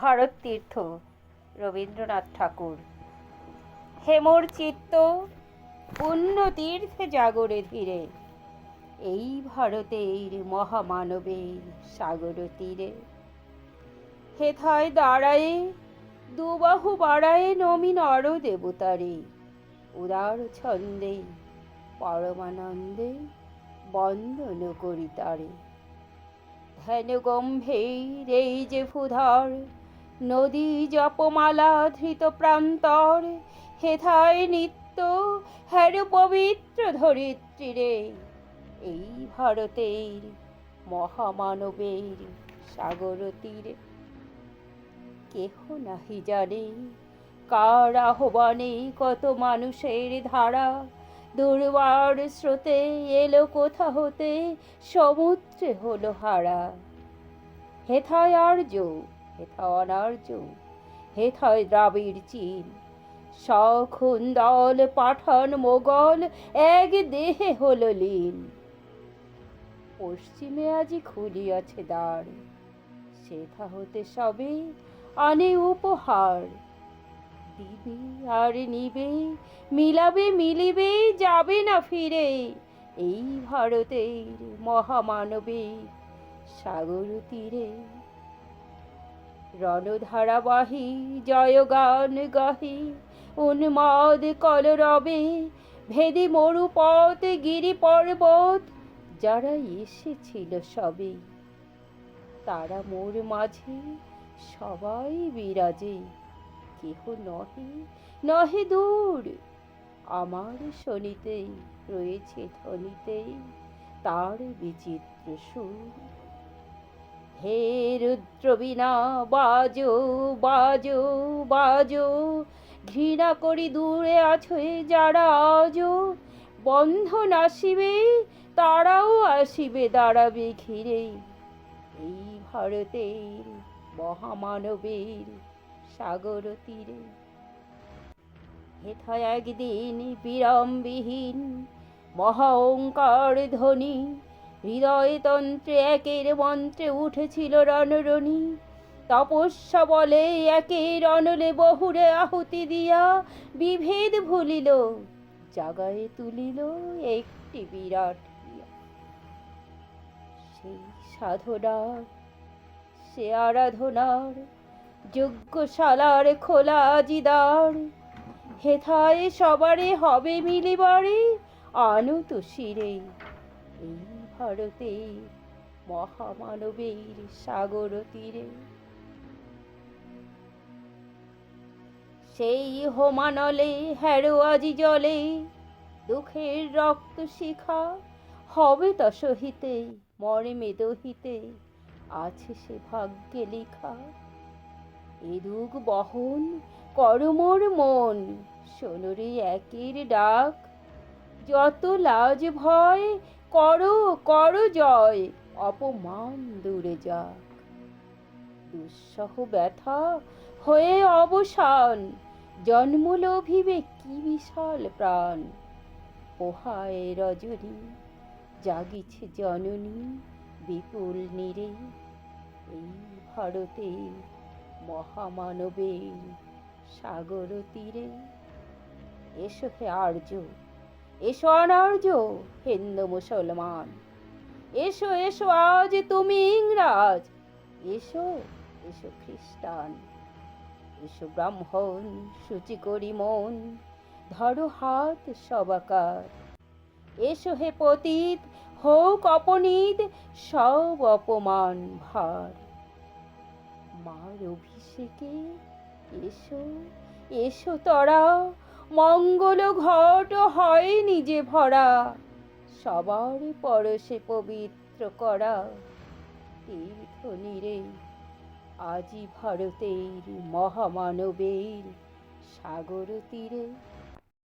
ভারত তীর্থ, রবীন্দ্রনাথ ঠাকুর। হেমর চিত্ত পুণ্য তীর্থে জাগরে ধীরে। এই ভারতের মহামানবের সাগর তীরে। হেথায় দাঁড়ায়ে, দুবাহু বাড়ায়ে নমি নর দেবতারে উদার ছন্দে, পরমানন্দে বন্দন করি তারে। ধ্যান গম্ভীর এই যে ফুধার নদী জপমালা ধৃত প্রান্তর, হেথায় নিত্য হ্যার পবিত্র ধরিত্রীরে এই ভারতের মহামানবের সাগর তীরে কেহ নাহি জানে কার আহ্বানে কত মানুষের ধারা। দুর্বার স্রোতে এলো কোথা হতে সমুদ্রে হলো হারা। হেথায় আর্য হেথা অনার্য হেথায় দ্রাবিড় চীন। সখন দল পাঠান মোগল, এক দেহে হল লীন। পশ্চিমে আজি খুলিয়াছে দ্বার, সেথা হতে সবে আনে উপহার। দিবে আর নিবে, মিলাবে মিলিবে, যাবে না ফিরে এই ভারতের মহামানবে। সাগর তীরে রণধারাবাহী জয়গান গাহি, উন্মাদ কলরবে, ভেদি মরুপথ, গিরি পর্বত, যারা এসেছিল সবে। তারা মোর মাঝে সবাই বিরাজে। কেহ নহে নহে দূর, আমার শনিতে রয়েছে ধ্বনিতে তার বিচিত্র সুর। হে রুদ্রবীণা বাজো বাজো বাজো। ঘৃণা করি দূরে আছো যারা আজও বন্ধন আসিবে, তারাও আসিবে দাঁড়াবে ঘিরে। এই ভারতের মহামানবের সাগর তীরে। একদিন বিরামবিহীন মহা ওঙ্কার ধ্বনি হৃদয় তন্ত্রে একের মন্ত্রে উঠেছিল রণরণী। তপস্যা বলে একের অনলে বহুরে আহুতি দিয়া বিভেদ ভুলিল, জাগায় তুলিল একটি বিরাট সেই সাধনার, সে আরাধনার, যজ্ঞশালার খোলা জিদার, হেথায় সবারে হবে মিলিবারে আনত শিরে। এই ভারতে মহামানবের সাগর তীরে। সেই হোমানলে হ্যারো আজি জলে দুঃখের রক্ত শিখা হবে তা সহিতে, মর্মে দহিতে আছে সে ভাগ্যে লিখা। এ দুঃখ বহন করমোর মন সোনরে একের ডাক, যত লাজ ভয় করো করো জয়, অপমান দূরে যাক। দুঃসহ ব্যথা হয়ে অবসান, জন্মলোভিবে কি বিশাল প্রাণ। পোহায় রজনী, জাগিছে জননী, বিপুল নীরে, এই ভারতে মহামানবের সাগর তীরে। এসো হে আর্য এসো অনার্য হিন্দু মুসলমান। এসো এসো আজ তুমি ইংরাজ। এসো এসো খ্রিস্টান। এসো ব্রাহ্মণ, সূচি করি মন। ধরো হাত সবাকার। এসো হে পতিত, হোক অপনীত, সব অপমান ভার। মার অভিষেকে এসো এসো তরা মঙ্গল ঘট হয় নিজে ভরা, সবার পরশে পবিত্র করা। তীর্থ নিরে আজি ভারতের মহামানবের সাগর তীরে